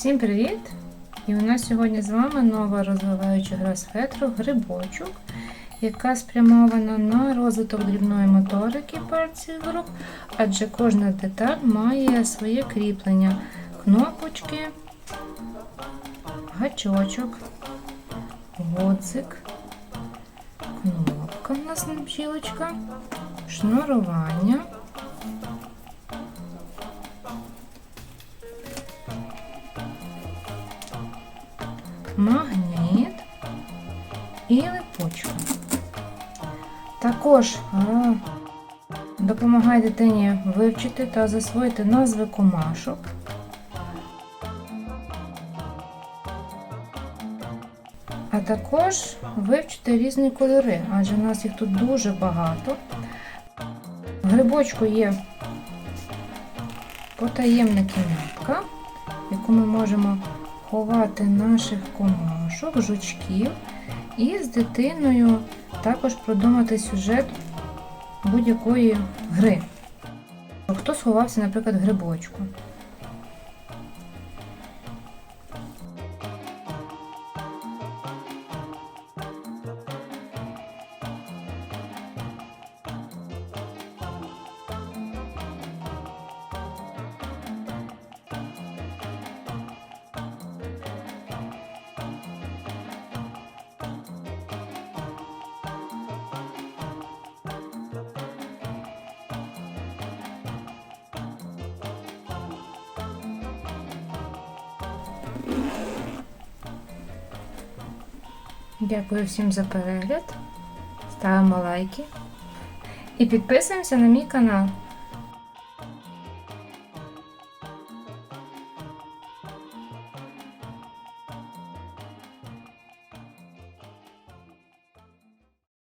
Всім привіт! І у нас сьогодні з вами нова розвиваюча гра з фетру грибочок, яка спрямована на розвиток дрібної моторики пальців рук, адже кожна деталь має своє кріплення. Кнопочки, гачочок, годзик, кнопка у нас бджілочка, шнурування. Магніт і липучка. Також гра допомагає дитині вивчити та засвоїти назви комашок. А також вивчити різні кольори, адже у нас їх тут дуже багато. В грибочку є потаємна кімнатка, яку ми можемо ховати наших комашок, жучків і з дитиною також продумати сюжет будь-якої гри. Хто сховався, наприклад, грибочку. Дякую всім за перегляд. Ставимо лайки і підписуємося на мій канал.